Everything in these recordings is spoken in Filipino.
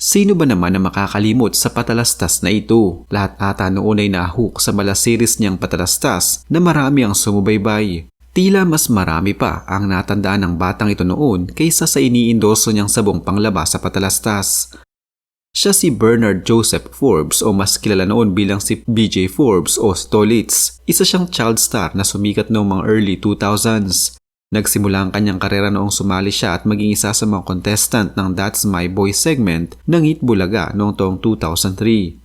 Sino ba naman ang makakalimot sa patalastas na ito? Lahat ata noon ay nahook sa mala series niyang patalastas na marami ang sumubaybay. Tila mas marami pa ang natandaan ng batang ito noon kaysa sa iniindoso niyang sabong panglabas sa patalastas. Siya si Bernard Joseph Forbes o mas kilala noon bilang si BJ Forbes o Stolitz. Isa siyang child star na sumikat noong mga early 2000s. Nagsimula ang kanyang karera noong sumali siya at maging isa sa mga contestant ng That's My Boy segment ng Hit Bulaga noong taong 2003.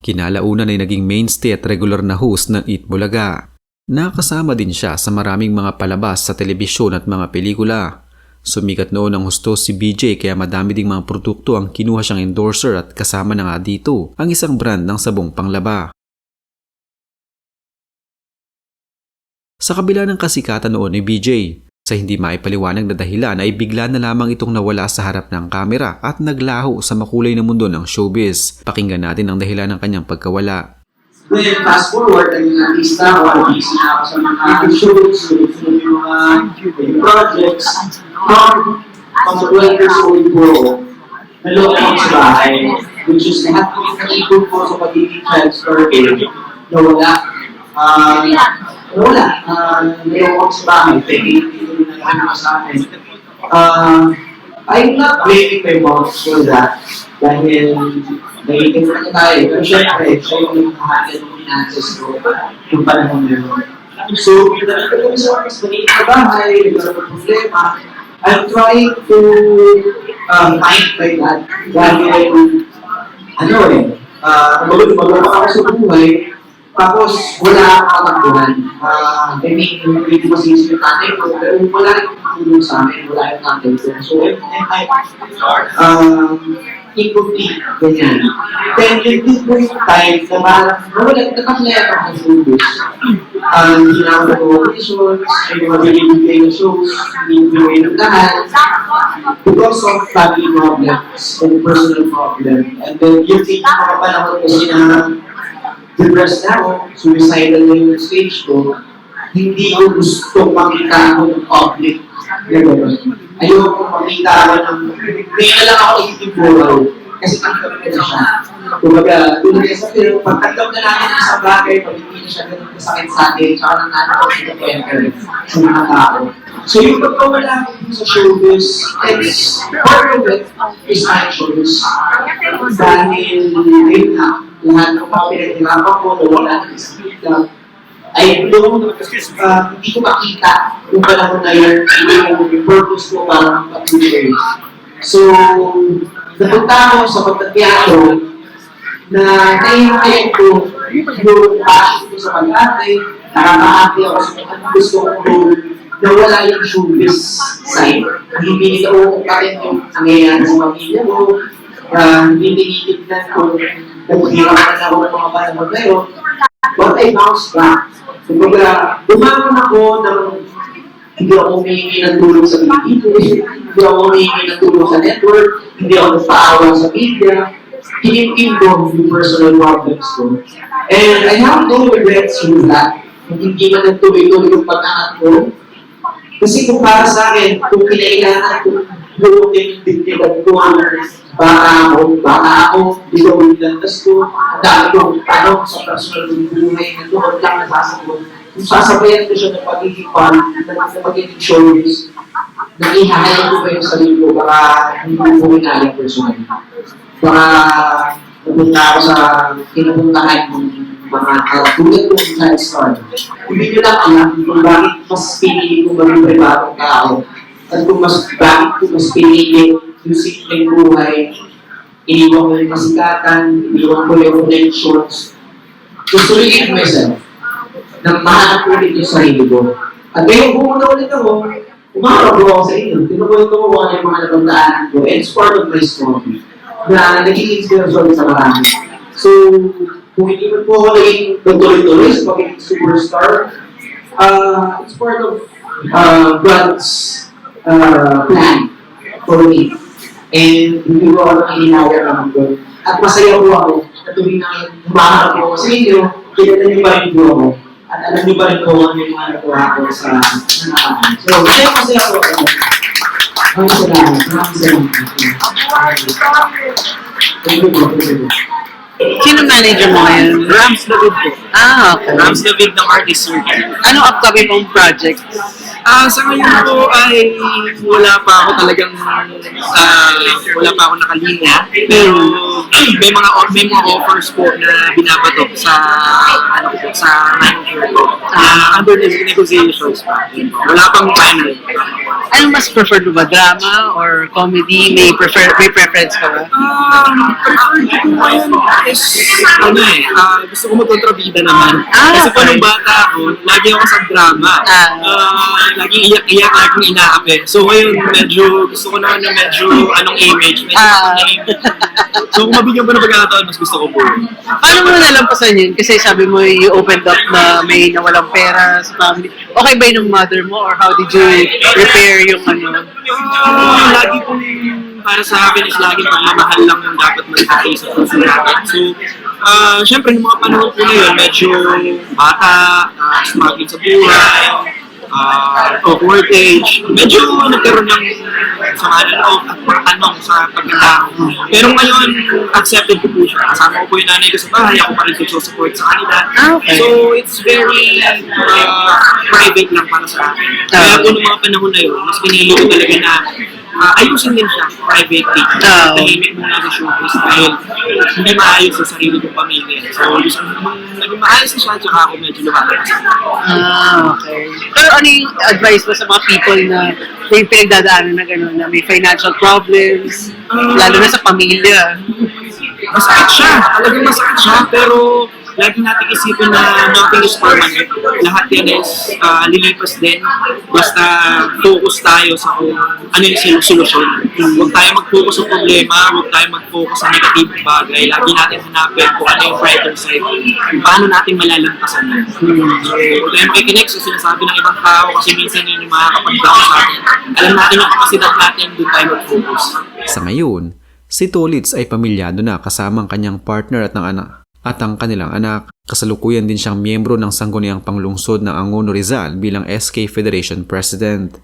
Kinalaunan ay naging mainstay at regular na host ng Eat Bulaga. Nakasama din siya sa maraming mga palabas sa telebisyon at mga pelikula. Sumikat noon ang husto si BJ kaya madami ding mga produkto ang kinuha siyang endorser at kasama na nga dito ang isang brand ng sabong panglaba. Sa kabila ng kasikatan noon ni BJ, sa hindi maipaliwanag na dahilan ay bigla na lamang itong nawala sa harap ng kamera at naglaho sa makulay na mundo ng showbiz. Pakinggan natin ang dahilan ng kanyang pagkawala. Then, fast forward, naging artista ako, busy na ako sa mga shoots, yung mga projects. From, from 12 years old po, naloko ako sa bahay, which is lahat yung naikot ko sa pagiging child store, nawala. Uh, nawala. Uh, naloko ako sa bahay, pwede nagano sa akin. Uh, I'm not blaming my boss for that. Dahil naiintindihan niya tayo. Pero syempre, siya yung nakahandle ng finances ko yung panahon na yun. So, pinalik ko sa mas maliit na bahay, nagkaroon problema. I'm trying to um, find my dad. Dahil, ano eh, uh, mag-umaga ako sa buhay, tapos wala akong katakbuhan. Uh, I mean, hindi ko masisip yung tatay ko, pero wala rin tulong sa amin, wala yung tatay ko. So, I'm, I'm, um, incomplete, ganyan. Then, yung point time na parang, nawala, nakaklero ako sa showbiz. Um, hindi na ako nag-auditions, hindi ko mabibigay ng shows, hindi ko ng lahat. Because of family problems and personal problem. And then, yung thinking mga panahon kasi na depressed na ako, suicidal na yung stage ko, hindi ko gusto makita ako ng public na gano'n. Ayoko makita ako ng, kaya na lang ako isipin buhay. Kasi tanggap ko na siya. Kumbaga, tulad sa film, pag tanggap na natin isang bagay, pag hindi na siya ganun kasakit sa atin, tsaka nang natin ako sa defender sa mga tao. So yung pagkawala ko sa showbiz, it's part of it is my choice. Dahil, yun nga, lahat ng mga pinaghirapan ko, nawala ng speed lang. I don't, uh, hindi ko makita yung panahon na yun, hindi ko yung purpose ko para patuloy. So, napunta ako sa pagtatiyado na naihayan ko yung passion ko sa pag-ate, nakakaati ako sa mga gusto kong role na wala yung showbiz side. Hindi nito pa rin yung nangyayari sa pamilya ko, uh, hindi tinitignan ko naghihirapan ako ng mga panahon na yun, but I bounced back. Kumbaga, bumangon ako ng hindi ako humingi ng tulong sa Pilipinas, hindi ako humingi ng tulong sa network, hindi ako nagpaawa sa media, hinimkim ko yung personal problems ko. And I have no regrets with that. Kung hindi man nagtuloy-tuloy yung pag-aangat ko. Kasi kung para sa akin, kung kinailangan ko yung dignidad ko, baka ako, baka ako, di ko ang dami kong tanong sa personal ng buhay, na doon lang nasasagot. Kung sasabayan ko siya ng pagiging pan, ng pagiging showbiz, na ihahayan ko pa yung sarili ko, baka hindi ko hinayang personal. Baka napunta ako sa kinapuntahan ng mga katulad ko sa star. Hindi nyo lang alam kung bakit mas pinili ko maging pribadong tao at kung mas bakit ko mas pinili yung simpleng buhay, iniwan ko yung kasikatan, iniwan ko yung connections. Rin it myself na mahanap ulit yung sarili ko. At ngayon pumunta ulit ako, umarap ko ako sa inyo. Tinukwento ko kung ano yung mga napagdaanan ko. And it's part of my story na naging inspirasyon sa marami. So, kung hindi man po ako naging tuloy-tuloy sa pagiging superstar, uh, it's part of uh, God's uh, plan for me. And hindi ko ako nanginaya naman doon. At masaya po ako na tuloy na humaharap po ako sa inyo, kilala niyo pa rin po ako. At alam niyo pa rin po ano yung mga nagawa ko sa nakaraan. So, masaya masaya po ako. Maraming salamat. Maraming salamat. Thank you po. Thank you. Sino manager mo ngayon? Rams David po. Ah, okay. Rams David ng Artist Circle. Anong upcoming mong project? Ah, sa ngayon po ay wala pa ako talagang ah, wala pa ako nakalinya. Pero may mga may mga offers po na binabato sa ano po sa manager ko. Ah, under negotiations pa. Wala pang final. Anong mas preferred mo ba? Drama or comedy? May prefer may preference ka ba? Um, preferred ko ngayon is, ano eh, ah, gusto ko magkontrabida naman. Ah, Kasi okay. nung bata ako, lagi ako sa drama. Ah. Ah, laging iyak-iyak, laging inaapi. So ngayon, medyo, gusto ko naman na medyo, anong image, medyo Ah. ah. image. So kung mabigyan ko ng pagkakataon, mas gusto ko po. Paano mo nalampasan yun? Kasi sabi mo you opened up na may nawalang pera sa family. Okay ba yun ng mother mo or how did you repair yung ano? Ah, lagi po para sa akin is laging pagmamahal lang yung dapat magkakay sa puso natin. So, ah, syempre, yung mga panahon po na yun, medyo bata, uh, struggling sa buhay, uh, awkward age, medyo nagkaroon ng sama ng at mga tanong sa pagkatao. Pero ngayon, accepted ko po siya. Kasama ko po yung nanay ko sa bahay, ako pa rin support sa kanila. Ah, okay. So, it's very uh, private lang para sa akin. Kaya po nung mga panahon na yun, mas pinili ko talaga na uh, ayusin din siya privately. Ah. Tahimik muna sa showbiz dahil hindi maayos sa sarili kong pamilya. So, gusto ko namang naging maayos na siya, tsaka ako medyo lumalabas. Ah, okay. Pero ano yung advice mo sa mga people na may pinagdadaanan na gano'n, na may financial problems, lalo na sa pamilya? Masakit siya, talagang masakit siya, pero lagi natin isipin na nothing is permanent. Lahat yan is ah, lilipas din. Basta focus tayo sa kung ano yung solusyon. Huwag tayo mag-focus sa problema, huwag tayo mag-focus sa negative bagay. Lagi natin hanapin kung ano yung brighter side. Paano natin malalampasan yan. So, huwag tayong makikinig sa sinasabi ng ibang tao kasi minsan yun yung makakapag-down sa atin. Alam natin yung kapasidad natin, doon tayo mag-focus. Sa ngayon, si Tolitz ay pamilyado na kasama ang kanyang partner at ng anak at ang kanilang anak. Kasalukuyan din siyang miyembro ng sangguniang panglungsod ng Angono Rizal bilang SK Federation President.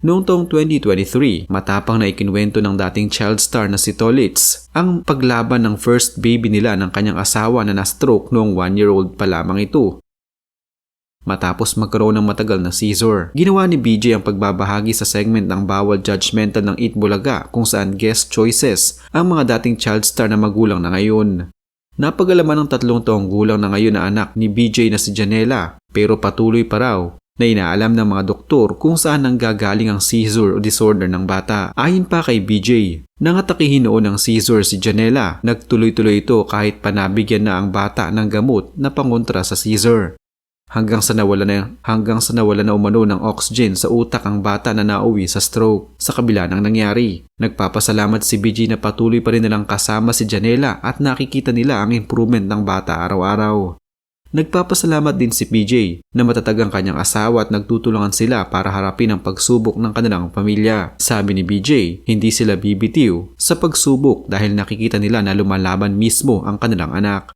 Noong taong 2023, matapang na ikinwento ng dating child star na si Tolitz ang paglaban ng first baby nila ng kanyang asawa na na-stroke noong one-year-old pa lamang ito. Matapos magkaroon ng matagal na seizure, ginawa ni BJ ang pagbabahagi sa segment ng Bawal Judgmental ng Eat Bulaga kung saan guest choices ang mga dating child star na magulang na ngayon. Napagalaman ng tatlong taong gulang na ngayon na anak ni BJ na si Janela pero patuloy pa raw na inaalam ng mga doktor kung saan nanggagaling ang seizure o disorder ng bata. Ayon pa kay BJ, nangatakihin noon ng seizure si Janela. Nagtuloy-tuloy ito kahit panabigyan na ang bata ng gamot na pangontra sa seizure hanggang sa nawala na hanggang sa nawala na umano ng oxygen sa utak ang bata na nauwi sa stroke sa kabila ng nangyari. Nagpapasalamat si BG na patuloy pa rin nilang kasama si Janela at nakikita nila ang improvement ng bata araw-araw. Nagpapasalamat din si PJ na matatag ang kanyang asawa at nagtutulungan sila para harapin ang pagsubok ng kanilang pamilya. Sabi ni BJ, hindi sila bibitiw sa pagsubok dahil nakikita nila na lumalaban mismo ang kanilang anak.